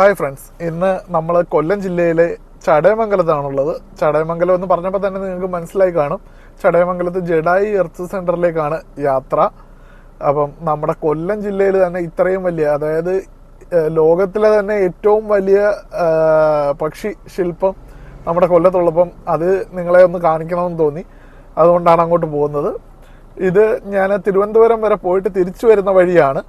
Hi friends ഇന്ന് നമ്മൾ കൊല്ലം ജില്ലയിലെ ചടയമംഗലത്താണുള്ളത്. ചടയമംഗലം എന്ന് പറഞ്ഞപ്പോൾ തന്നെ നിങ്ങൾക്ക് മനസ്സിലായി കാണും. ചടയമംഗലത്ത് ജഡായി എർത്ത് സെന്ററിലേക്കാണ് യാത്ര. അപ്പം നമ്മുടെ കൊല്ലം ജില്ലയിൽ തന്നെ ഇത്രയും വലിയ അതായത് ലോകത്തിലെ തന്നെ ഏറ്റവും വലിയ പക്ഷി ശില്പം നമ്മുടെ കൊല്ലത്തുള്ളപ്പം അത് നിങ്ങളെ ഒന്ന് കാണിക്കണമെന്ന് തോന്നി. അതുകൊണ്ടാണ് അങ്ങോട്ട് പോകുന്നത്. ഇത് ഞാൻ തിരുവനന്തപുരം വരെ പോയിട്ട് തിരിച്ചു വരുന്ന വഴിയാണ്.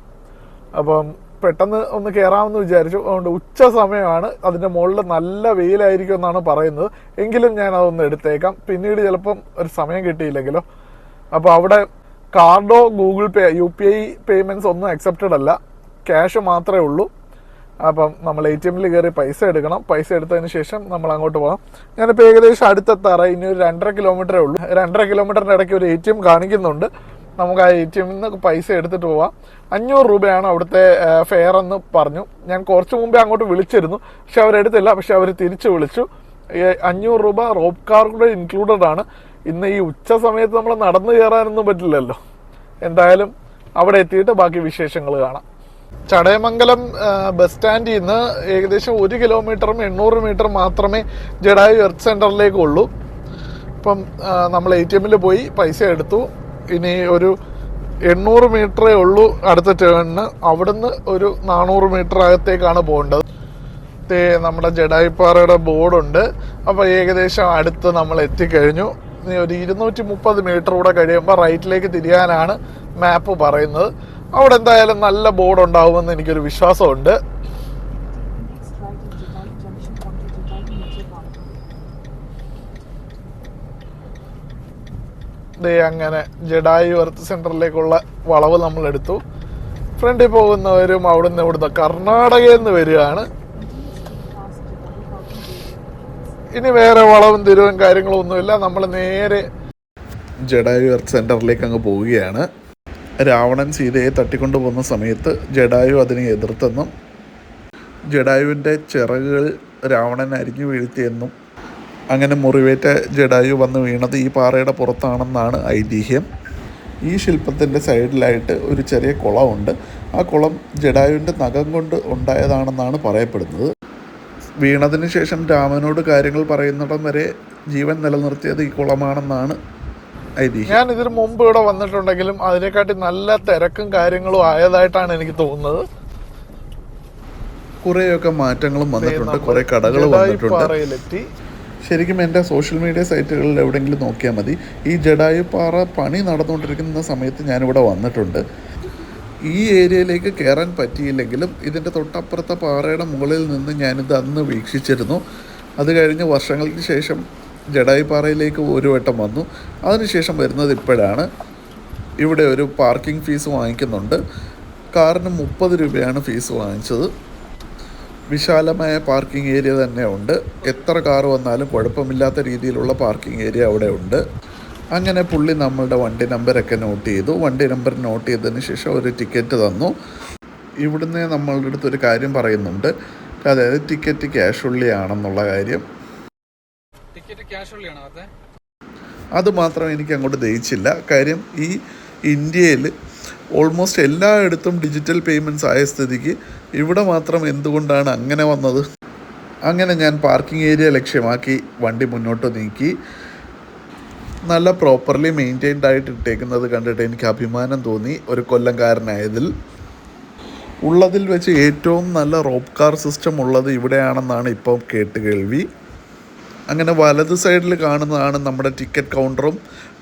അപ്പം പെട്ടെന്ന് ഒന്ന് കയറാമെന്ന് വിചാരിച്ചു അതുകൊണ്ട് ഉച്ച സമയമാണ് അതിന്റെ മുകളിൽ നല്ല വെയിലായിരിക്കും എന്നാണ് പറയുന്നത്. എങ്കിലും ഞാൻ അതൊന്ന് എടുത്തേക്കാം. പിന്നീട് ചിലപ്പം ഒരു സമയം കിട്ടിയില്ലെങ്കിലോ. അപ്പോൾ അവിടെ കാർഡോ Google pay U P I payments ഒന്നും അക്സെപ്റ്റഡ് അല്ല. ക്യാഷ് മാത്രമേ ഉള്ളൂ. അപ്പം നമ്മൾ എ ടി എമ്മിൽ കയറി പൈസ എടുക്കണം. പൈസ എടുത്തതിന് ശേഷം നമ്മൾ അങ്ങോട്ട് പോകാം. ഞാനിപ്പോൾ ഏകദേശം അടുത്തെത്താറായി. ഇനി ഒരു രണ്ടര കിലോമീറ്ററേ ഉള്ളൂ. രണ്ടര കിലോമീറ്ററിന്റെ ഇടയ്ക്ക് ഒരു എ ടി എം കാണിക്കുന്നുണ്ട്. നമുക്ക് ആ എ ടി എമ്മിൽ നിന്നൊക്കെ പൈസ എടുത്തിട്ട് പോവാം. അഞ്ഞൂറ് രൂപയാണ് അവിടുത്തെ ഫെയർ എന്ന് പറഞ്ഞു. ഞാൻ കുറച്ച് മുമ്പേ അങ്ങോട്ട് വിളിച്ചിരുന്നു. പക്ഷെ അവരെടുത്തില്ല. പക്ഷെ അവർ തിരിച്ചു വിളിച്ചു. അഞ്ഞൂറ് രൂപ റോപ്പ് കാർ കൂടെ ഇൻക്ലൂഡഡ് ആണ്. ഇന്ന് ഈ ഉച്ച സമയത്ത് നമ്മൾ നടന്നു കയറാനൊന്നും പറ്റില്ലല്ലോ. എന്തായാലും അവിടെ എത്തിയിട്ട് ബാക്കി വിശേഷങ്ങൾ കാണാം. ചടയമംഗലം ബസ് സ്റ്റാൻഡിൽ നിന്ന് ഏകദേശം ഒരു കിലോമീറ്ററും എണ്ണൂറ് മീറ്റർ മാത്രമേ ജഡായു എർത്ത് സെന്ററിലേക്ക് ഉള്ളൂ ഇപ്പം നമ്മൾ എ ടി എമ്മിൽ പോയി പൈസ എടുത്തു. ഇനി ഒരു എണ്ണൂറ് മീറ്ററേ ഉള്ളൂ അടുത്ത ടേണിന്. അവിടുന്ന് ഒരു നാനൂറ് മീറ്റർ അകത്തേക്കാണ് പോകേണ്ടത് നമ്മുടെ ജഡായിപ്പാറയുടെ ബോർഡുണ്ട്. അപ്പോൾ ഏകദേശം അടുത്ത് നമ്മൾ എത്തിക്കഴിഞ്ഞു. ഇനി ഒരു ഇരുന്നൂറ്റി മുപ്പത് മീറ്റർ കൂടെ കഴിയുമ്പോൾ റൈറ്റിലേക്ക് തിരിയാനാണ് മാപ്പ് പറയുന്നത്. അവിടെ എന്തായാലും നല്ല ബോർഡ് ഉണ്ടാവുമെന്ന് എനിക്കൊരു വിശ്വാസമുണ്ട്. ദേ അങ്ങനെ ജഡായു എർത്ത് സെന്ററിലേക്കുള്ള വളവ് നമ്മൾ എടുത്തു ഫ്രണ്ടിൽ പോകുന്നവരും അവിടുന്ന് ഇവിടുന്ന് കർണാടകയിൽ നിന്ന് വരികയാണ്. ഇനി വേറെ വളവും തിരുവും കാര്യങ്ങളും ഒന്നുമില്ല നമ്മൾ നേരെ ജഡായു എർത്ത് സെന്ററിലേക്ക് അങ്ങ് പോവുകയാണ്. രാവണൻ സീതയെ തട്ടിക്കൊണ്ടു പോകുന്ന സമയത്ത് ജഡായു അതിനെ എതിർത്തെന്നും ജഡായുവിന്റെ ചിറകുകൾ രാവണൻ അരിഞ്ഞു വീഴ്ത്തിയെന്നും അങ്ങനെ മുറിവേറ്റ ജഡായു വന്ന് വീണത് ഈ പാറയുടെ പുറത്താണെന്നാണ് ഐതിഹ്യം. ഈ ശില്പത്തിന്റെ സൈഡിലായിട്ട് ഒരു ചെറിയ കുളമുണ്ട്. ആ കുളം ജഡായുവിന്റെ നഖം കൊണ്ട് ഉണ്ടായതാണെന്നാണ് പറയപ്പെടുന്നത്. വീണതിന് ശേഷം രാമനോട് കാര്യങ്ങൾ പറയുന്നിടം വരെ ജീവൻ നിലനിർത്തിയത് ഈ കുളമാണെന്നാണ് ഐതിഹ്യം. ഞാൻ ഇതിന് മുമ്പ് ഇവിടെ വന്നിട്ടുണ്ടെങ്കിലും അതിനെക്കാട്ടി നല്ല തിരക്കും കാര്യങ്ങളും ആയതായിട്ടാണ് എനിക്ക് തോന്നുന്നത്. കുറേയൊക്കെ മാറ്റങ്ങളും വന്നിട്ടുണ്ട്. കുറേ കടകൾ വന്നിട്ടുണ്ട്. ശരിക്കും എന്റെ സോഷ്യൽ മീഡിയ സൈറ്റുകളിൽ എവിടെയെങ്കിലും നോക്കിയാൽ മതി. ഈ ജഡായുപ്പാറ പണി നടന്നുകൊണ്ടിരിക്കുന്ന സമയത്ത് ഞാനിവിടെ വന്നിട്ടുണ്ട്. ഈ ഏരിയയിലേക്ക് കയറാൻ പറ്റിയില്ലെങ്കിലും ഇതിന്റെ തൊട്ടപ്പുറത്തെ പാറയുടെ മുകളിൽ നിന്ന് ഞാനിത് അന്ന് വീക്ഷിച്ചിരുന്നു. അത് കഴിഞ്ഞ് വർഷങ്ങൾക്ക് ശേഷം ജഡായുപാറയിലേക്ക് ഒരു വട്ടം വന്നു. അതിനുശേഷം വരുന്നത് ഇപ്പോഴാണ്. ഇവിടെ ഒരു പാർക്കിംഗ് ഫീസ് വാങ്ങിക്കുന്നുണ്ട്. കാറിന് മുപ്പത് രൂപയാണ് ഫീസ് വാങ്ങിച്ചത്. വിശാലമായ പാർക്കിംഗ് ഏരിയ തന്നെ ഉണ്ട്. എത്ര കാർ വന്നാലും കുഴപ്പമില്ലാത്ത രീതിയിലുള്ള പാർക്കിംഗ് ഏരിയ അവിടെ ഉണ്ട്. അങ്ങനെ പുള്ളി നമ്മളുടെ വണ്ടി നമ്പരൊക്കെ നോട്ട് ചെയ്തു. വണ്ടി നമ്പർ നോട്ട് ചെയ്തതിന് ശേഷം ഒരു ടിക്കറ്റ് തന്നു. ഇവിടുന്ന് നമ്മളുടെ അടുത്ത് ഒരു കാര്യം പറയുന്നുണ്ട്. അതായത് ടിക്കറ്റ് ക്യാഷ് ഉള്ളിയാണെന്നുള്ള കാര്യം. ടിക്കറ്റ് അതെ? അത് മാത്രം എനിക്ക് അങ്ങോട്ട് ദഹിച്ചില്ല. കാര്യം ഈ ഇന്ത്യയിൽ ഓൾമോസ്റ്റ് എല്ലായിടത്തും ഡിജിറ്റൽ പേയ്മെന്റ്സ് ആയ സ്ഥിതിക്ക് ഇവിടെ മാത്രം എന്തുകൊണ്ടാണ് അങ്ങനെ വന്നത്? അങ്ങനെ ഞാൻ പാർക്കിംഗ് ഏരിയ ലക്ഷ്യമാക്കി വണ്ടി മുന്നോട്ട് നീക്കി. നല്ല പ്രോപ്പർലി മെയിന്റൈൻഡ് ആയിട്ട് ഇട്ടേക്കുന്നത് കണ്ടിട്ട് എനിക്ക് അഭിമാനം തോന്നി. ഒരു കൊല്ലംകാരനായതിൽ. ഉള്ളതിൽ വെച്ച് ഏറ്റവും നല്ല റോപ്പ് കാർ സിസ്റ്റം ഉള്ളത് ഇവിടെയാണെന്നാണ് ഇപ്പോൾ കേട്ട് കേൾവി അങ്ങനെ വലത് സൈഡിൽ കാണുന്നതാണ് നമ്മുടെ ടിക്കറ്റ് കൗണ്ടറും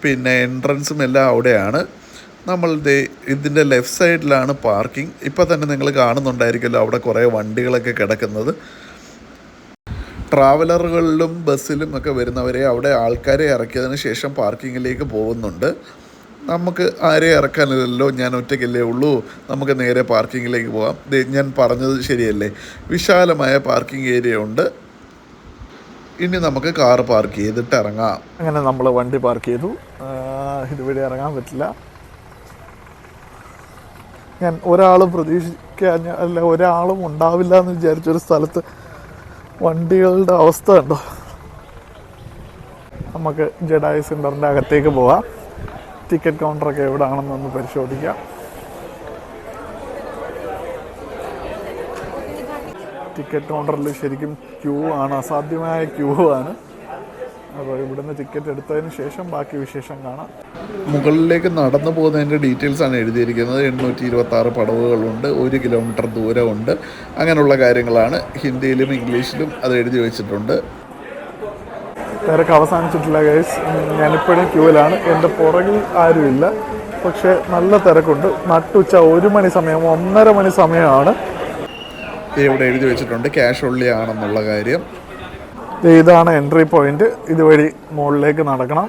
പിന്നെ എൻട്രൻസും എല്ലാം അവിടെയാണ്. നമ്മൾ ഇതിന്റെ ലെഫ്റ്റ് സൈഡിലാണ് പാർക്കിംഗ് ഇപ്പോൾ തന്നെ നിങ്ങൾ കാണുന്നുണ്ടായിരിക്കുമല്ലോ അവിടെ കുറേ വണ്ടികളൊക്കെ കിടക്കുന്നത്. ട്രാവലറുകളിലും ബസ്സിലും ഒക്കെ വരുന്നവരെ അവിടെ ആൾക്കാരെ ഇറക്കിയതിന് ശേഷം പാർക്കിങ്ങിലേക്ക് പോകുന്നുണ്ട്. നമുക്ക് ആരെയും ഇറക്കാനില്ലല്ലോ ഞാൻ ഒറ്റയ്ക്കല്ലേ ഉള്ളൂ നമുക്ക് നേരെ പാർക്കിങ്ങിലേക്ക് പോകാം. ഞാൻ പറഞ്ഞത് ശരിയല്ലേ? വിശാലമായ പാർക്കിംഗ് ഏരിയ ഉണ്ട്. ഇനി നമുക്ക് കാർ പാർക്ക് ചെയ്തിട്ട് ഇറങ്ങാം. അങ്ങനെ നമ്മൾ വണ്ടി പാർക്ക് ചെയ്തു. ഇതുവഴി ഇറങ്ങാൻ പറ്റില്ല. ഞാൻ ഒരാളും പ്രതീക്ഷിക്കാൻ അല്ല ഒരാളും ഉണ്ടാവില്ല എന്ന് വിചാരിച്ചൊരു സ്ഥലത്ത് വണ്ടികളുടെ അവസ്ഥ ഉണ്ടോ നമുക്ക് ജഡായി സെന്ററിന്റെ അകത്തേക്ക് പോവാം. ടിക്കറ്റ് കൗണ്ടറൊക്കെ എവിടെയാണെന്നൊന്ന് പരിശോധിക്കാം. ടിക്കറ്റ് കൗണ്ടറിൽ ശരിക്കും ക്യൂ ആണ് അസാധ്യമായ ക്യൂ ആണ്. അപ്പോൾ ഇവിടുന്ന് ടിക്കറ്റ് എടുത്തതിന് ശേഷം ബാക്കി വിശേഷം കാണാം. മുകളിലേക്ക് നടന്നു പോകുന്നതിന്റെ ഡീറ്റെയിൽസ് ആണ് എഴുതിയിരിക്കുന്നത്. എണ്ണൂറ്റി ഇരുപത്തി ആറ് പടവുകളുണ്ട് ഒരു കിലോമീറ്റർ ദൂരമുണ്ട്. അങ്ങനെയുള്ള കാര്യങ്ങളാണ് ഹിന്ദിയിലും ഇംഗ്ലീഷിലും അത് എഴുതി വെച്ചിട്ടുണ്ട്. തിരക്ക് അവസാനിച്ചിട്ടില്ല ഗൈസ് ഞാനിപ്പോഴും ക്യൂവിലാണ് എന്റെ പുറകിൽ ആരുമില്ല പക്ഷേ നല്ല തിരക്കുണ്ട്. നട്ടുച്ച ഒരു മണി സമയം ഒന്നര മണി സമയമാണ്. ഇവിടെ എഴുതി വെച്ചിട്ടുണ്ട് ക്യാഷ് ഉള്ളി ആണെന്നുള്ള കാര്യം. ഇതാണ് എൻട്രി പോയിന്റ്. ഇതുവഴി മുകളിലേക്ക് നടക്കണം.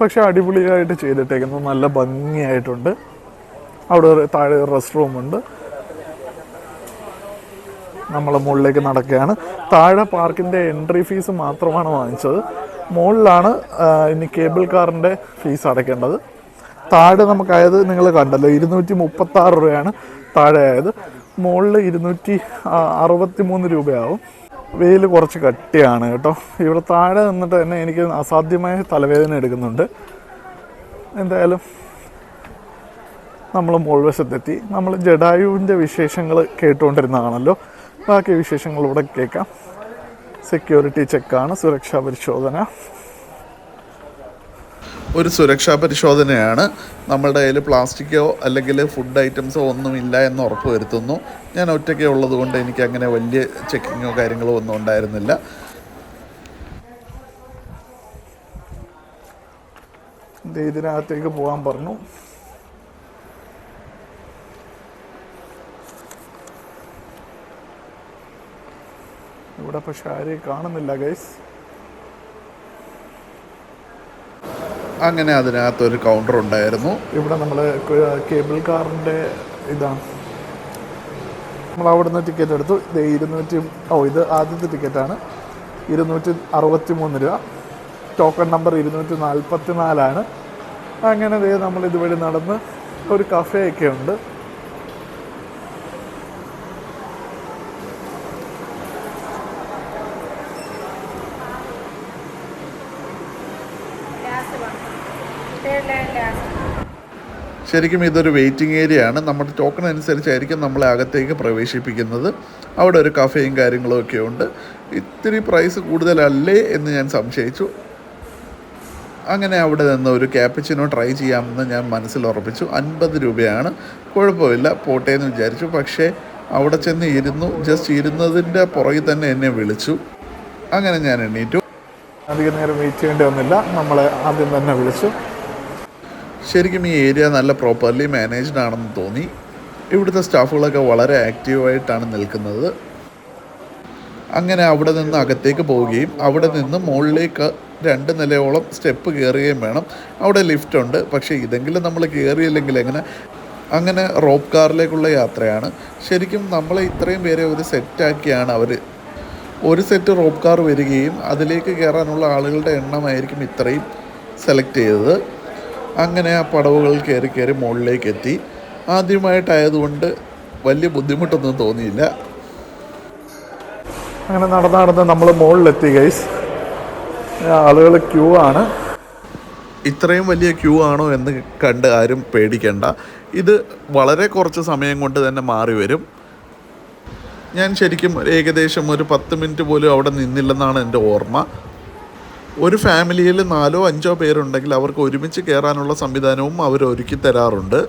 പക്ഷെ അടിപൊളിയായിട്ട് ചെയ്തിട്ടേക്കുന്നു. നല്ല ഭംഗിയായിട്ടുണ്ട്. അവിടെ ഒരു താഴെ ഒരു റെസ്റ്റ് റൂമുണ്ട് നമ്മൾ മുകളിലേക്ക് നടക്കുകയാണ്. താഴെ പാർക്കിന്റെ എൻട്രി ഫീസ് മാത്രമാണ് വാങ്ങിച്ചത്. മുകളിലാണ് ഇനി കേബിൾ കാറിന്റെ ഫീസ് അടയ്ക്കേണ്ടത്. താഴെ നമുക്കായത് നിങ്ങൾ കണ്ടല്ലോ ഇരുന്നൂറ്റി മുപ്പത്തി ആറ് രൂപയാണ് താഴെ ആയത് മുകളിൽ ഇരുന്നൂറ്റി അറുപത്തി മൂന്ന് രൂപയാവും. വെയിൽ കുറച്ച് കട്ടിയാണ് കേട്ടോ. ഇവിടെ താഴെ നിന്നിട്ട് തന്നെ എനിക്ക് അസാധ്യമായ തലവേദന എടുക്കുന്നുണ്ട്. എന്തായാലും നമ്മൾ മുൾവശത്തെത്തി നമ്മൾ ജഡായുവിന്റെ വിശേഷങ്ങൾ കേട്ടുകൊണ്ടിരുന്നതാണല്ലോ. ബാക്കി വിശേഷങ്ങളിവിടെ കേൾക്കാം. സെക്യൂരിറ്റി ചെക്കാണ് സുരക്ഷാ പരിശോധന. ഒരു സുരക്ഷാ പരിശോധനയാണ്. നമ്മളുടെ കയ്യിൽ പ്ലാസ്റ്റിക്കോ അല്ലെങ്കിൽ ഫുഡ് ഐറ്റംസോ ഒന്നുമില്ല എന്ന് ഉറപ്പ് വരുത്തുന്നു. ഞാൻ ഒറ്റയ്ക്കേ ഉള്ളതുകൊണ്ട് എനിക്ക് അങ്ങനെ വലിയ ചെക്കിങ്ങോ കാര്യങ്ങളോ ഒന്നും ഉണ്ടായിരുന്നില്ല. ഇതിനകത്തേക്ക് പോകാൻ പറഞ്ഞു. ഇവിടെ പക്ഷെ ആരെയും കാണുന്നില്ല ഗൈസ് അങ്ങനെ അതിനകത്തൊരു കൗണ്ടർ ഉണ്ടായിരുന്നു. ഇവിടെ നമ്മൾ കേബിൾ കാറിന്റെ ഇതാണ്. നമ്മൾ അവിടെ നിന്ന് ടിക്കറ്റ് എടുത്തു. ഇത് ഇരുന്നൂറ്റി ഓ ഇത് ആദ്യത്തെ ടിക്കറ്റാണ് ഇരുന്നൂറ്റി അറുപത്തി മൂന്ന് രൂപ. ടോക്കൺ നമ്പർ ഇരുന്നൂറ്റി നാൽപ്പത്തി നാലാണ് അങ്ങനെ നമ്മൾ ഇതുവഴി നടന്ന് ഒരു കഫേയൊക്കെ ഉണ്ട്. ശരിക്കും ഇതൊരു വെയിറ്റിംഗ് ഏരിയ ആണ്. നമ്മുടെ ടോക്കൺ അനുസരിച്ചായിരിക്കും നമ്മളെ അകത്തേക്ക് പ്രവേശിപ്പിക്കുന്നത്. അവിടെ ഒരു കഫേയും കാര്യങ്ങളും ഒക്കെ ഉണ്ട്. ഇത്തിരി പ്രൈസ് കൂടുതലല്ലേ എന്ന് ഞാൻ സംശയിച്ചു. അങ്ങനെ അവിടെ നിന്ന് ഒരു ക്യാപ്പച്ചിനോ ട്രൈ ചെയ്യാമെന്ന് ഞാൻ മനസ്സിൽ ഉറപ്പിച്ചു. അൻപത് രൂപയാണ്. കുഴപ്പമില്ല പോട്ടെ എന്ന് വിചാരിച്ചു. പക്ഷേ അവിടെ ചെന്ന് ഇരുന്നു. ജസ്റ്റ് ഇരുന്നതിന്റെ പുറകിൽ തന്നെ എന്നെ വിളിച്ചു. അങ്ങനെ ഞാൻ എണ്ണീറ്റു അധികം നേരം വെയിറ്റ് ചെയ്യേണ്ടി വന്നില്ല. നമ്മളെ ആദ്യം തന്നെ വിളിച്ചു. ശരിക്കും ഈ ഏരിയ നല്ല പ്രോപ്പർലി മാനേജ്ഡ് ആണെന്ന് തോന്നി. ഇവിടുത്തെ സ്റ്റാഫുകളൊക്കെ വളരെ ആക്റ്റീവായിട്ടാണ് നിൽക്കുന്നത്. അങ്ങനെ അവിടെ നിന്ന് അകത്തേക്ക് പോവുകയും അവിടെ നിന്ന് മുകളിലേക്ക് രണ്ട് നിലയോളം സ്റ്റെപ്പ് കയറുകയും വേണം. അവിടെ ലിഫ്റ്റ് ഉണ്ട്. പക്ഷേ ഇതെങ്കിലും നമ്മൾ കയറിയില്ലെങ്കിൽ എങ്ങനെ? അങ്ങനെ റോപ്പ് കാറിലേക്കുള്ള യാത്രയാണ്. ശരിക്കും നമ്മളെ ഇത്രയും പേരെ ഒരു സെറ്റാക്കിയാണ് അവർ ഒരു സെറ്റ് റോപ്പ് കാർ വരികയും അതിലേക്ക് കയറാനുള്ള ആളുകളുടെ എണ്ണമായിരിക്കും ഇത്രയും സെലക്ട് ചെയ്തത്. അങ്ങനെ ആ പടവുകൾ കയറി കയറി മുകളിലേക്ക് എത്തി ആദ്യമായിട്ടായതുകൊണ്ട് വലിയ ബുദ്ധിമുട്ടൊന്നും തോന്നിയില്ല. അങ്ങനെ നടന്ന് നടന്ന് നമ്മൾ മുകളിലെത്തി ഗൈസ് ആളുകൾ ക്യൂ ആണ്. ഇത്രയും വലിയ ക്യൂ ആണോ എന്ന് കണ്ട് ആരും പേടിക്കണ്ട. ഇത് വളരെ കുറച്ച് സമയം കൊണ്ട് തന്നെ മാറി വരും. ഞാൻ ശരിക്കും ഏകദേശം ഒരു പത്ത് മിനിറ്റ് പോലും അവിടെ നിന്നില്ലെന്നാണ് എന്റെ ഓർമ്മ. ഒരു ഫാമിലിയിൽ നാലോ അഞ്ചോ പേരുണ്ടെങ്കിൽ അവർക്ക് ഒരുമിച്ച് കയറാനുള്ള സംവിധാനവും അവർ ഒരുക്കി തരാറുണ്ട്.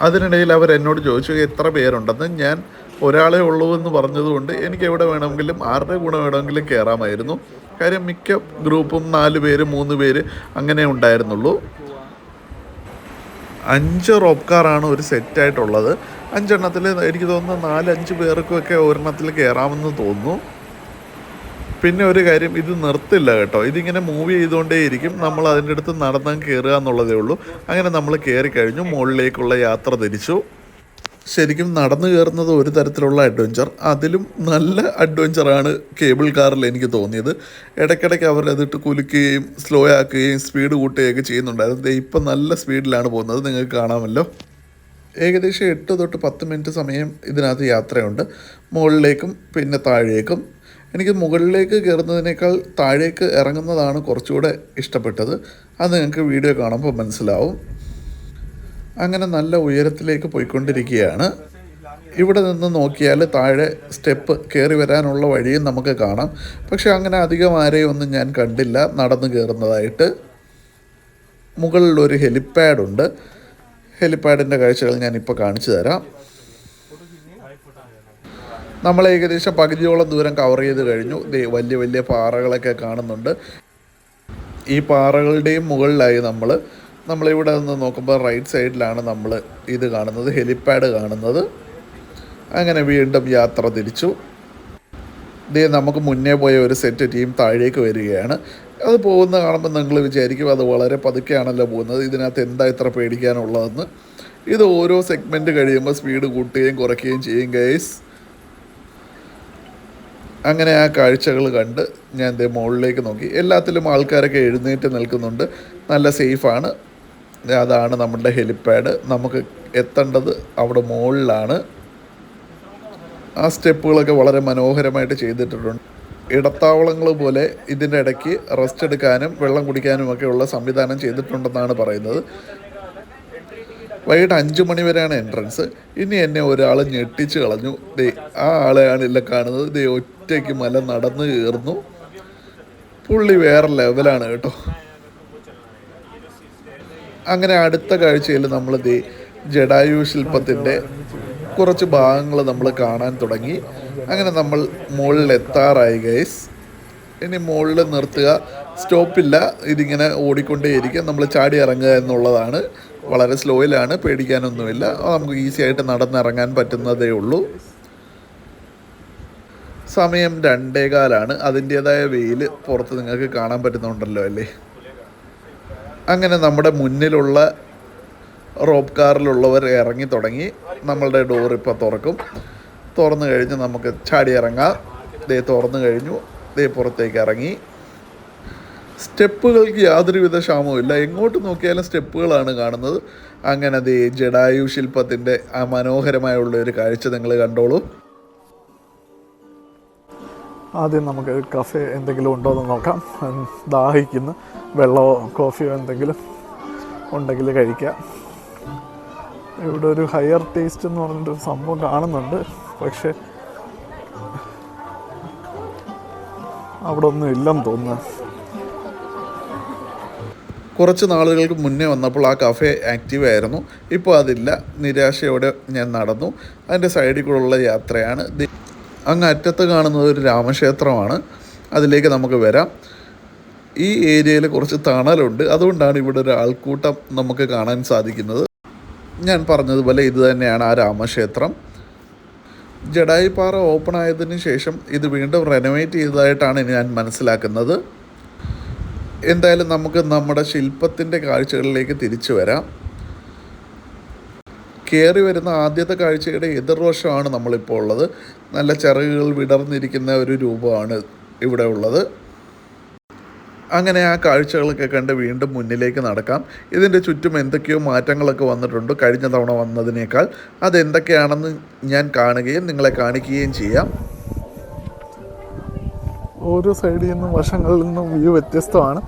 അതിനിടയിൽ അവർ എന്നോട് ചോദിച്ചു എത്ര പേരുണ്ടെന്ന്? ഞാൻ ഒരാളെ ഉള്ളൂ എന്ന് പറഞ്ഞതുകൊണ്ട് എനിക്ക് എവിടെ വേണമെങ്കിലും ആരുടെ കൂടെ വേണമെങ്കിലും കയറാമായിരുന്നു കാര്യം മിക്ക ഗ്രൂപ്പും നാല് പേര് മൂന്ന് പേര് അങ്ങനെ ഉണ്ടായിരുന്നുള്ളൂ. അഞ്ച് റോപ്പ് കാറാണ് ഒരു സെറ്റായിട്ടുള്ളത്. അഞ്ചെണ്ണത്തിൽ എനിക്ക് തോന്നുന്നു നാലഞ്ച് പേർക്കൊക്കെ ഒരെണ്ണത്തിൽ കയറാമെന്ന് തോന്നുന്നു. പിന്നെ ഒരു കാര്യം ഇത് നിർത്തില്ല കേട്ടോ. ഇതിങ്ങനെ മൂവ് ചെയ്തുകൊണ്ടേയിരിക്കും നമ്മൾ അതിന്റെ അടുത്ത് നടന്നങ്ങ് കയറുക എന്നുള്ളതേ ഉള്ളൂ. അങ്ങനെ നമ്മൾ കയറി കഴിഞ്ഞു. മുകളിലേക്കുള്ള യാത്ര തിരിച്ചു. ശരിക്കും നടന്നു കയറുന്നത് ഒരു തരത്തിലുള്ള അഡ്വഞ്ചർ. അതിലും നല്ല അഡ്വഞ്ചറാണ് കേബിൾ കാറിൽ എനിക്ക് തോന്നിയത്. ഇടയ്ക്കിടയ്ക്ക് അവർ കുലുക്കുകയും സ്ലോ ആക്കുകയും സ്പീഡ് കൂട്ടുകയൊക്കെ ചെയ്യുന്നുണ്ടായിരുന്നു ഇപ്പം നല്ല സ്പീഡിലാണ് പോകുന്നത്. നിങ്ങൾക്ക് കാണാമല്ലോ. ഏകദേശം എട്ട് തൊട്ട് പത്ത് മിനിറ്റ് സമയം ഇതിനകത്ത് യാത്രയുണ്ട്. മുകളിലേക്കും പിന്നെ താഴേക്കും. എനിക്ക് മുകളിലേക്ക് കയറുന്നതിനേക്കാൾ താഴേക്ക് ഇറങ്ങുന്നതാണ് കുറച്ചുകൂടെ ഇഷ്ടപ്പെട്ടത്. അത് നിങ്ങൾക്ക് വീഡിയോ കാണുമ്പോൾ മനസ്സിലാവും. അങ്ങനെ നല്ല ഉയരത്തിലേക്ക് പോയിക്കൊണ്ടിരിക്കുകയാണ്. ഇവിടെ നിന്ന് നോക്കിയാൽ താഴെ സ്റ്റെപ്പ് കയറി വരാനുള്ള വഴിയും നമുക്ക് കാണാം. പക്ഷെ അങ്ങനെ അധികം ആരെയും ഒന്നും ഞാൻ കണ്ടില്ല നടന്നു കയറുന്നതായിട്ട്. മുകളിലൊരു ഹെലിപ്പാഡുണ്ട് ഹെലിപ്പാഡിന്റെ കാഴ്ചകൾ ഞാനിപ്പോൾ കാണിച്ചു തരാം. നമ്മൾ ഏകദേശം പകുതിയോളം ദൂരം കവർ ചെയ്ത് കഴിഞ്ഞു. വലിയ വലിയ പാറകളൊക്കെ കാണുന്നുണ്ട്. ഈ പാറകളുടെയും മുകളിലായി നമ്മൾ നമ്മളിവിടെ നിന്ന് നോക്കുമ്പോൾ റൈറ്റ് സൈഡിലാണ് നമ്മൾ ഇത് കാണുന്നത് ഹെലിപ്പാഡ് കാണുന്നത്. അങ്ങനെ വീണ്ടും യാത്ര തിരിച്ചു. ഇതേ നമുക്ക് മുന്നേ പോയ ഒരു സെറ്റ് ടീം താഴേക്ക് വരികയാണ്. അത് പോകുന്ന കാണുമ്പോൾ നിങ്ങൾ വിചാരിക്കും അത് വളരെ പതുക്കെയാണല്ലോ പോകുന്നത്. ഇതിനകത്ത് എന്താ ഇത്ര പേടിക്കാനുള്ളതെന്ന്. ഇത് ഓരോ സെഗ്മെന്റ് കഴിയുമ്പോൾ സ്പീഡ് കൂട്ടുകയും കുറയ്ക്കുകയും ചെയ്യും ഗൈസ് അങ്ങനെ ആ കാഴ്ചകൾ കണ്ട് ഞാൻ ദേ മുകളിലേക്ക് നോക്കി. എല്ലാത്തിലും ആൾക്കാരൊക്കെ എഴുന്നേറ്റ് നിൽക്കുന്നുണ്ട്. നല്ല സേഫാണ്. അതാണ് നമ്മുടെ ഹെലിപ്പാഡ്. നമുക്ക് എത്തേണ്ടത് അവിടെ മുകളിലാണ് ആ സ്റ്റെപ്പുകളൊക്കെ വളരെ മനോഹരമായിട്ട് ചെയ്തിട്ടുണ്ട്. ഇടത്താവളങ്ങൾ പോലെ ഇതിന്റെ ഇടയ്ക്ക് റെസ്റ്റ് എടുക്കാനും വെള്ളം കുടിക്കാനും ഒക്കെ ഉള്ള സംവിധാനം ചെയ്തിട്ടുണ്ടെന്നാണ് പറയുന്നത്. വൈകിട്ട് അഞ്ച് മണി വരെയാണ് എൻട്രൻസ്. ഇനി എന്നെ ഒരാൾ ഞെട്ടിച്ച് കളഞ്ഞു. ദേ ആ ആളെയാണ് ഇല്ല കാണുന്നത്. ദേ ഒറ്റയ്ക്ക് മല നടന്നു കയറുന്നു. പുള്ളി വേറെ ലെവലാണ് കേട്ടോ. അങ്ങനെ അടുത്ത കാഴ്ചയിൽ നമ്മൾ ദേ ജഡായു ശില്പത്തിന്റെ കുറച്ച് ഭാഗങ്ങൾ നമ്മൾ കാണാൻ തുടങ്ങി. അങ്ങനെ നമ്മൾ മുകളിൽ എത്താറായി ഗൈസ് ഇനി മുകളിൽ നിർത്തുക. സ്റ്റോപ്പില്ല ഇതിങ്ങനെ ഓടിക്കൊണ്ടേയിരിക്കുക നമ്മൾ ചാടി ഇറങ്ങുക എന്നുള്ളതാണ്. വളരെ സ്ലോയിലാണ് പേടിക്കാനൊന്നുമില്ല. നമുക്ക് ഈസി ആയിട്ട് നടന്നിറങ്ങാൻ പറ്റുന്നതേ ഉള്ളൂ. സമയം രണ്ടേകാലാണ്. അതിന്റേതായ വെയിൽ പുറത്ത് നിങ്ങൾക്ക് കാണാൻ പറ്റുന്നുണ്ടല്ലോ അല്ലേ? അങ്ങനെ നമ്മുടെ മുന്നിലുള്ള റോപ്പ് കാറിലുള്ളവർ ഇറങ്ങി തുടങ്ങി. നമ്മളുടെ ഡോർ ഇപ്പോൾ തുറക്കും. തുറന്നു കഴിഞ്ഞ് നമുക്ക് ചാടി ഇറങ്ങാം. ദേ തുറന്നു കഴിഞ്ഞു. ദേ പുറത്തേക്ക് ഇറങ്ങി. സ്റ്റെപ്പുകൾക്ക് യാതൊരുവിധ ക്ഷാമവും ഇല്ല. എങ്ങോട്ട് നോക്കിയാലും സ്റ്റെപ്പുകളാണ് കാണുന്നത്. അങ്ങനെ ദേ ജഡായു ശില്പത്തിന്റെ ആ മനോഹരമായുള്ള ഒരു കാഴ്ച നിങ്ങൾ കണ്ടോളൂ. ആദ്യം നമുക്ക് കഫേ എന്തെങ്കിലും ഉണ്ടോ എന്ന് നോക്കാം ദാഹിക്കുന്ന. വെള്ളമോ കോഫിയോ എന്തെങ്കിലും ഉണ്ടെങ്കിൽ കഴിക്കാം. ഇവിടെ ഒരു ഹയർ ടേസ്റ്റ് എന്ന് പറഞ്ഞിട്ടൊരു സംഭവം കാണുന്നുണ്ട്. പക്ഷെ അവിടെ ഒന്നും ഇല്ലെന്ന് തോന്നുന്നു. കുറച്ച് നാളുകൾക്ക് മുന്നേ വന്നപ്പോൾ ആ കഫേ ആക്റ്റീവ് ആയിരുന്നു. ഇപ്പോൾ അതില്ല. നിരാശയോടെ ഞാൻ നടന്നു. അതിന്റെ സൈഡിൽ കൂടെയുള്ള യാത്രയാണ്. അങ്ങ് അറ്റത്ത് കാണുന്നത് ഒരു രാമക്ഷേത്രമാണ്. അതിലേക്ക് നമുക്ക് വരാം. ഈ ഏരിയയിൽ കുറച്ച് തണലുണ്ട്. അതുകൊണ്ടാണ് ഇവിടെ ഒരു ആൾക്കൂട്ടം നമുക്ക് കാണാൻ സാധിക്കുന്നത്. ഞാൻ പറഞ്ഞതുപോലെ ഇത് തന്നെയാണ് ആ രാമക്ഷേത്രം. ജഡായിപ്പാറ ഓപ്പൺ ആയതിനു ശേഷം ഇത് വീണ്ടും റെനോവേറ്റ് ചെയ്തതായിട്ടാണ് ഞാൻ മനസ്സിലാക്കുന്നത്. എന്തായാലും നമുക്ക് നമ്മുടെ ശില്പത്തിന്റെ കാഴ്ചകളിലേക്ക് തിരിച്ചു വരാം. കയറി വരുന്ന ആദ്യത്തെ കാഴ്ചയുടെ എതിർവശമാണ് നമ്മളിപ്പോൾ ഉള്ളത്. നല്ല ചിറകുകൾ വിടർന്നിരിക്കുന്ന ഒരു രൂപമാണ് ഇവിടെ ഉള്ളത്. അങ്ങനെ ആ കാഴ്ചകളൊക്കെ കണ്ട് വീണ്ടും മുന്നിലേക്ക് നടക്കാം. ഇതിന്റെ ചുറ്റും എന്തൊക്കെയോ മാറ്റങ്ങളൊക്കെ വന്നിട്ടുണ്ട്. കഴിഞ്ഞ തവണ വന്നതിനേക്കാൾ അതെന്തൊക്കെയാണെന്ന് ഞാൻ കാണുകയും നിങ്ങളെ കാണിക്കുകയും ചെയ്യാം. ഓരോ സൈഡിൽ നിന്നും വശങ്ങളിൽ നിന്നും വ്യൂ വ്യത്യസ്തമാണ്.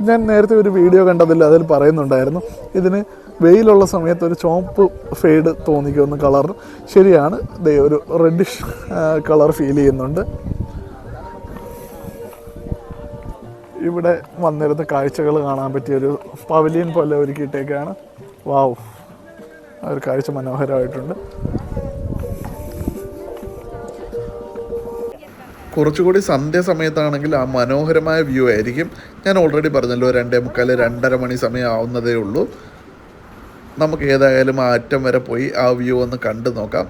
ഞാൻ നേരത്തെ ഒരു വീഡിയോ കണ്ടതിൽ അതിൽ പറയുന്നുണ്ടായിരുന്നു. ഇതിന് വെയിലുള്ള സമയത്ത് ഒരു ചുവപ്പ് ഫെയ്ഡ് തോന്നിക്കുന്ന കളർ. ശരിയാണ്. ദേ ഒരു റെഡിഷ് കളർ ഫീൽ ചെയ്യുന്നുണ്ട്. ഇവിടെ വന്നിരുന്ന കാഴ്ചകൾ കാണാൻ പറ്റിയ ഒരു പവലിയൻ പോലെ ഒരുക്കിയിട്ടേക്കാണ് വാവ് ആ ഒരു കാഴ്ച മനോഹരമായിട്ടുണ്ട്. കുറച്ചുകൂടി സന്ധ്യ സമയത്താണെങ്കിൽ ആ മനോഹരമായ വ്യൂ ആയിരിക്കും. ഞാൻ ഓൾറെഡി പറഞ്ഞല്ലോ രണ്ടേ മുക്കാൽ രണ്ടര മണി സമയം ആവുന്നതേ ഉള്ളൂ. നമുക്ക് ഏതായാലും ആ അറ്റം വരെ പോയി ആ വ്യൂ ഒന്ന് കണ്ടു നോക്കാം.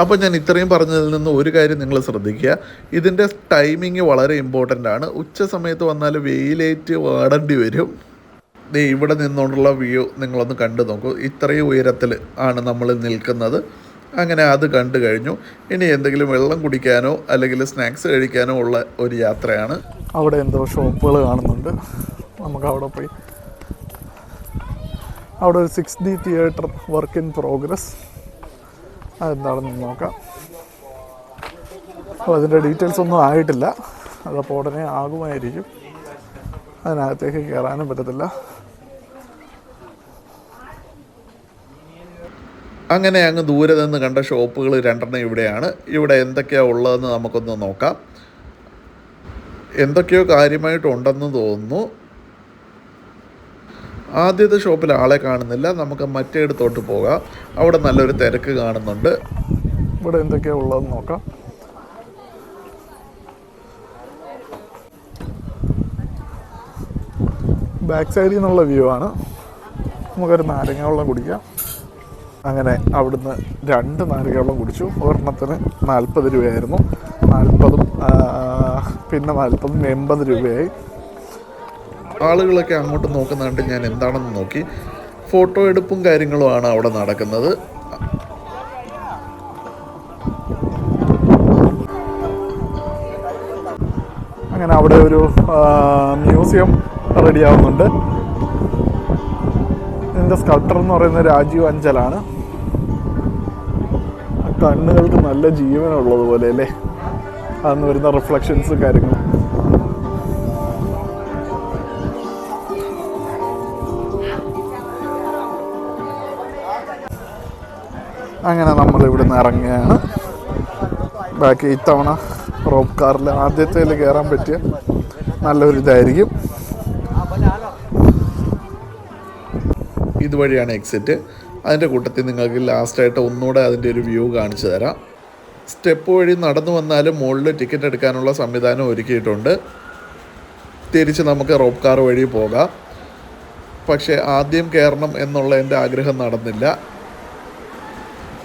അപ്പോൾ ഞാൻ ഇത്രയും പറഞ്ഞതിൽ നിന്ന് ഒരു കാര്യം നിങ്ങൾ ശ്രദ്ധിക്കുക. ഇതിന്റെ ടൈമിങ് വളരെ ഇമ്പോർട്ടന്റ് ആണ്. ഉച്ച സമയത്ത് വന്നാൽ വെയിലേറ്റ് വാടേണ്ടി വരും. ദേ ഇവിടെ നിന്നുകൊണ്ടുള്ള വ്യൂ നിങ്ങളൊന്ന് കണ്ടു നോക്കൂ. ഇത്രയും ഉയരത്തിൽ ആണ് നമ്മൾ നിൽക്കുന്നത്. അങ്ങനെ അത് കണ്ടു കഴിഞ്ഞു. ഇനി എന്തെങ്കിലും വെള്ളം കുടിക്കാനോ അല്ലെങ്കിൽ സ്നാക്സ് കഴിക്കാനോ ഉള്ള ഒരു യാത്രയാണ്. അവിടെ എന്തോ ഷോപ്പുകൾ കാണുന്നുണ്ട്. നമുക്ക് അവിടെ പോയി അവിടെ ഒരു six D theatre work in progress അതെന്താണെന്ന് നോക്കാം. അപ്പോൾ അതിന്റെ ഡീറ്റെയിൽസ് ഒന്നും ആയിട്ടില്ല. അതപ്പോൾ ഉടനെ ആകുമായിരിക്കും. അതിനകത്തേക്ക് കയറാനും പറ്റത്തില്ല. അങ്ങനെ അങ്ങ് ദൂരെ നിന്ന് കണ്ട ഷോപ്പുകൾ രണ്ടെണ്ണം ഇവിടെയാണ്. ഇവിടെ എന്തൊക്കെയാണ് ഉള്ളതെന്ന് നമുക്കൊന്ന് നോക്കാം. എന്തൊക്കെയോ കാര്യമായിട്ടുണ്ടെന്ന് തോന്നുന്നു. ആദ്യത്തെ ഷോപ്പിൽ ആളെ കാണുന്നില്ല. നമുക്ക് മറ്റേടത്തോട്ട് പോകാം. അവിടെ നല്ലൊരു തിരക്ക് കാണുന്നുണ്ട്. ഇവിടെ എന്തൊക്കെയാ ഉള്ളതെന്ന് നോക്കാം. ബാക്ക് സൈഡിൽ നിന്നുള്ള വ്യൂ ആണ്. നമുക്കൊരു നാരങ്ങ വെള്ളം കുടിക്കാം. അങ്ങനെ അവിടുന്ന് രണ്ട് നാരങ്ങ വെള്ളം കുടിച്ചു. ഒരെണ്ണത്തിന് നാൽപ്പത് രൂപയായിരുന്നു. നാൽപ്പതും പിന്നെ നാൽപ്പതും എൺപത് രൂപയായി. ആളുകളൊക്കെ അങ്ങോട്ട് നോക്കുന്നുണ്ട് ഞാൻ എന്താണെന്ന് നോക്കി. ഫോട്ടോ എടുപ്പും കാര്യങ്ങളുമാണ് അവിടെ നടക്കുന്നത്. അങ്ങനെ അവിടെ ഒരു മ്യൂസിയം റെഡി ആവുന്നുണ്ട് ഇതിന്റെ സ്കൾപ്റ്റർ എന്ന് പറയുന്നത് രാജീവ് അഞ്ചലാണ്. കണ്ണുകൾക്ക് നല്ല ജീവനുള്ളതുപോലെ അല്ലേ? അന്ന് വരുന്ന റിഫ്ലക്ഷൻസ് കാര്യങ്ങളും. അങ്ങനെ നമ്മൾ ഇവിടുന്ന് ഇറങ്ങുകയാണ്. ബാക്കി ഇത്തവണ റോപ്പ് കാറിൽ ആദ്യത്തേൽ കയറാൻ പറ്റിയ നല്ലൊരു ഇതായിരിക്കും. ഇതുവഴിയാണ് എക്സിറ്റ് അതിന്റെ കൂട്ടത്തിൽ നിങ്ങൾക്ക് ലാസ്റ്റായിട്ട് ഒന്നുകൂടെ അതിന്റെ ഒരു വ്യൂ കാണിച്ചു തരാം. സ്റ്റെപ്പ് വഴി നടന്നു വന്നാലും മുകളിൽ ടിക്കറ്റ് എടുക്കാനുള്ള സംവിധാനം ഒരുക്കിയിട്ടുണ്ട്. തിരിച്ച് നമുക്ക് റോപ്പ് കാർ വഴി പോകാം. പക്ഷേ ആദ്യം കയറണം എന്നുള്ള എന്റെ ആഗ്രഹം നടന്നില്ല.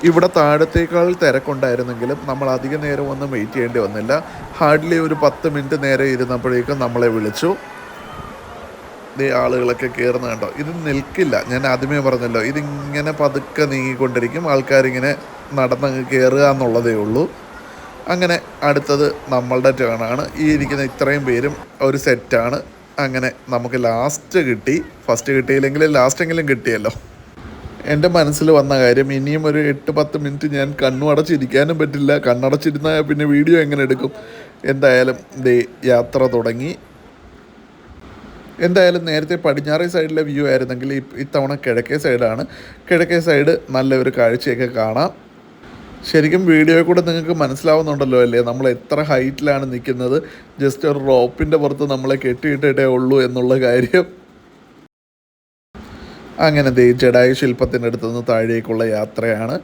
ഇവിടെ താഴത്തേക്കാൾ തിരക്കുണ്ടായിരുന്നെങ്കിലും നമ്മൾ അധിക നേരം ഒന്നും വെയിറ്റ് ചെയ്യേണ്ടി വന്നില്ല. ഹാർഡ്ലി ഒരു പത്ത് മിനിറ്റ് നേരെ ഇരുന്നപ്പോഴേക്കും നമ്മളെ വിളിച്ചു. ദേ ആളുകളൊക്കെ കയറുന്ന കണ്ടോ? ഇത് നിൽക്കില്ല. ഞാൻ ആദ്യമേ പറഞ്ഞല്ലോ ഇതിങ്ങനെ പതുക്കെ നീങ്ങിക്കൊണ്ടിരിക്കും. ആൾക്കാരിങ്ങനെ നടന്നങ്ങ് കയറുക എന്നുള്ളതേ ഉള്ളൂ. അങ്ങനെ അടുത്തത് നമ്മളുടെ ടേണാണ് ഈ ഇരിക്കുന്ന ഇത്രയും പേരും ഒരു സെറ്റാണ് അങ്ങനെ നമുക്ക് ലാസ്റ്റ് കിട്ടി. ഫസ്റ്റ് കിട്ടിയില്ലെങ്കിൽ ലാസ്റ്റെങ്കിലും കിട്ടിയല്ലോ. എന്റെ മനസ്സിൽ വന്ന കാര്യം ഇനിയും ഒരു എട്ട് പത്ത് മിനിറ്റ് ഞാൻ കണ്ണു അടച്ചിരിക്കാനും പറ്റില്ല. കണ്ണടച്ചിരുന്നാൽ പിന്നെ വീഡിയോ എങ്ങനെ എടുക്കും? എന്തായാലും ദേ യാത്ര തുടങ്ങി. എന്തായാലും നേരത്തെ പടിഞ്ഞാറേ സൈഡിലെ വ്യൂ ആയിരുന്നെങ്കിൽ ഇത്തവണ കിഴക്കേ സൈഡാണ്. കിഴക്കേ സൈഡ് നല്ലൊരു കാഴ്ചയൊക്കെ കാണാം. ശരിക്കും വീഡിയോയിൽ കൂടെ നിങ്ങൾക്ക് മനസ്സിലാവുന്നുണ്ടല്ലോ അല്ലേ? നമ്മൾ എത്ര ഹൈറ്റിലാണ് നിൽക്കുന്നത്. ജസ്റ്റ് ഒരു റോപ്പിന്റെ പുറത്ത് നമ്മളെ കെട്ടിയിട്ടേ ഉള്ളൂ എന്നുള്ള കാര്യം. അങ്ങനെ ദേ ജഡായു ശില്പത്തിന്റെ അടുത്തുനിന്ന് താഴേക്കുള്ള യാത്രയാണ്.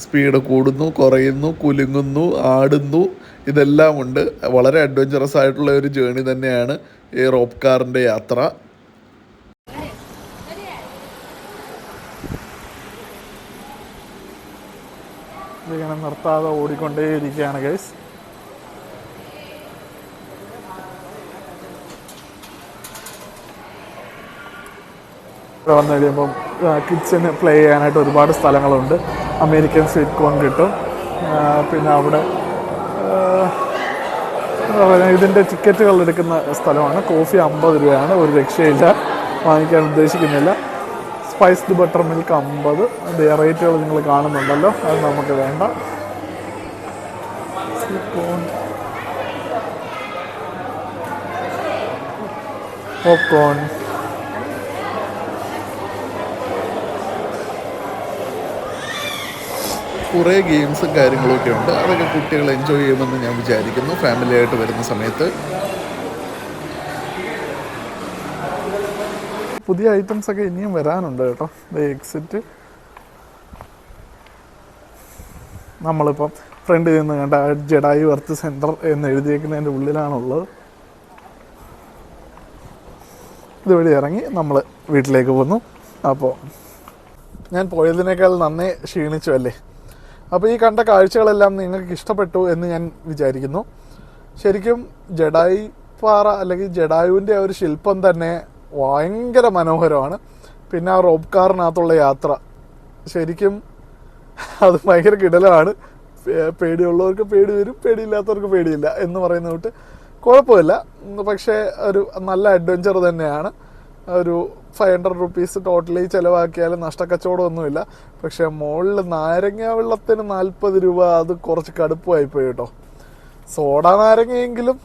സ്പീഡ് കൂടുന്നു കുറയുന്നു കുലുങ്ങുന്നു ആടുന്നു. ഇതെല്ലാം ഉണ്ട്. വളരെ അഡ്വഞ്ചറസ് ആയിട്ടുള്ള ഒരു ജേണി തന്നെയാണ് ഈ റോപ്പ് കാറിന്റെ യാത്ര. നിർത്താതെ ഓടിക്കൊണ്ടേയിരിക്കുകയാണ് ഗൈസ്. ഇവിടെ വന്നു കഴിയുമ്പം കിച്ചന് പ്ലേ ചെയ്യാനായിട്ട് ഒരുപാട് സ്ഥലങ്ങളുണ്ട്. അമേരിക്കൻ സ്വീറ്റ് കോൺ കിട്ടും. പിന്നെ അവിടെ ഇതിന്റെ ടിക്കറ്റുകൾ എടുക്കുന്ന സ്ഥലമാണ്. കോഫി അമ്പത് രൂപയാണ്. ഒരു രക്ഷയില്ല. വാങ്ങിക്കാൻ ഉദ്ദേശിക്കുന്നില്ല. സ്പൈസ്ഡ് ബട്ടർ മിൽക്ക് അമ്പത്. അതിന്റെ റേറ്റുകൾ നിങ്ങൾ കാണുന്നുണ്ടല്ലോ. അത് നമുക്ക് വേണ്ട. പോപ്കോൺ കുറേ ഗെയിംസും കാര്യങ്ങളൊക്കെ ഉണ്ട്. അതൊക്കെ കുട്ടികൾ എൻജോയ് ചെയ്യുമെന്ന് ഞാൻ വിചാരിക്കുന്നു. ഫാമിലിയായിട്ട് വരുന്ന സമയത്ത്. പുതിയ ഐറ്റംസ് ഒക്കെ ഇനിയും വരാനുണ്ട് കേട്ടോ. എക്സിറ്റ് നമ്മളിപ്പം ഫ്രണ്ട് നിന്ന് കണ്ട ജഡായു എർത്ത് സെന്റർ എന്ന് എഴുതിയേക്കുന്നതിന്റെ ഉള്ളിലാണുള്ളത്. ഇതുവഴി ഇറങ്ങി നമ്മൾ വീട്ടിലേക്ക് പോന്നു അപ്പോൾ ഞാൻ പോയതിനേക്കാൾ നന്നേ ക്ഷീണിച്ചു അല്ലേ? അപ്പോൾ ഈ കണ്ട കാഴ്ചകളെല്ലാം നിങ്ങൾക്ക് ഇഷ്ടപ്പെട്ടു എന്ന് ഞാൻ വിചാരിക്കുന്നു. ശരിക്കും ജഡായി പാറ അല്ലെങ്കിൽ ജഡായുവിന്റെ ഒരു ശില്പം തന്നെ ഭയങ്കര മനോഹരമാണ്. പിന്നെ ആ റോബ് കാറിനകത്തുള്ള യാത്ര ശരിക്കും അത് ഭയങ്കര കിടലാണ്. പേടിയുള്ളവർക്ക് പേടി വരും പേടിയില്ലാത്തവർക്ക് പേടിയില്ല എന്ന് പറയുന്ന തൊട്ട് കുഴപ്പമില്ല. പക്ഷേ ഒരു നല്ല അഡ്വഞ്ചർ തന്നെയാണ്. ഒരു ഫൈവ് ഹൺഡ്രഡ് റുപ്പീസ് ടോട്ടലി ചിലവാക്കിയാലും നഷ്ടക്കച്ചവടമൊന്നുമില്ല. പക്ഷേ മുകളിൽ നാരങ്ങ വെള്ളത്തിന് നാൽപ്പത് രൂപ അത് കുറച്ച് കടുപ്പമായി പോയി കേട്ടോ. സോഡ നാരങ്ങയെങ്കിലും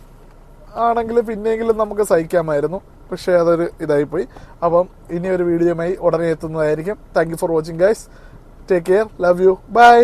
ആണെങ്കിൽ പിന്നെയെങ്കിലും നമുക്ക് സഹിക്കാമായിരുന്നു. പക്ഷേ അതൊരു ഇതായിപ്പോയി അപ്പം ഇനി ഒരു വീഡിയോയുമായി ഉടനെ എത്തുന്നതായിരിക്കും. Thank you for watching guys take care love you bye